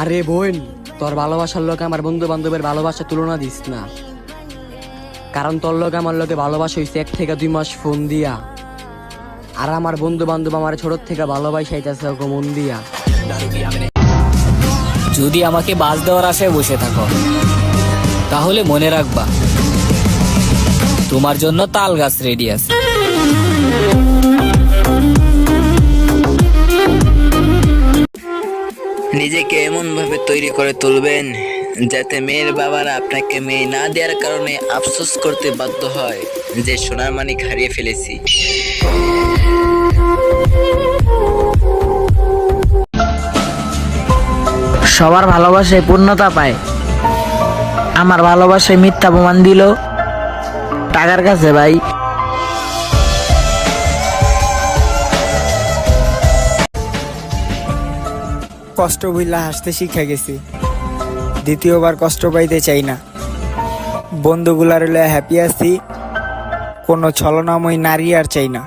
আরে বোন, তোর ভালোবাসার লোক আমার বন্ধু বান্ধবের ভালোবাসা তুলনা দিস না। কারণ তোর লোক আমার লোকে ভালোবাসা হইছে এক থেকে দুই মাস ফোন দিয়া। আর আমার বন্ধু বান্ধব আমার ছোট থেকে ভালোবাসাইতেছে ওকে মন দিয়া। যদি আমাকে বাস দেওয়ার আশায় বসে থাকো, তাহলে মনে রাখবা, তোমার জন্য তাল গাছ রেডি আছে। নিজেকে এমন ভাবে তৈরি করে তুলবেন যাতে মেয়ের বাবারা আপনাকে মেয়ে না দেওয়ার কারণে আফসোস করতে বাধ্য হয় যে সোনার মানিক হারিয়ে ফেলেছি। সবার ভালোবাসায় পূর্ণতা পায়। আমার ভালোবাসায় মিথ্যা প্রমাণ দিল। টাকার কাছে ভাই। কষ্ট ভুইলা হাসতে শিখে গেছি। দ্বিতীয়বার কষ্ট পাইতে চাই না। বন্ধুগুলার হ্যাপি আছি, কোনো ছলনাময় নারী আর চাই না।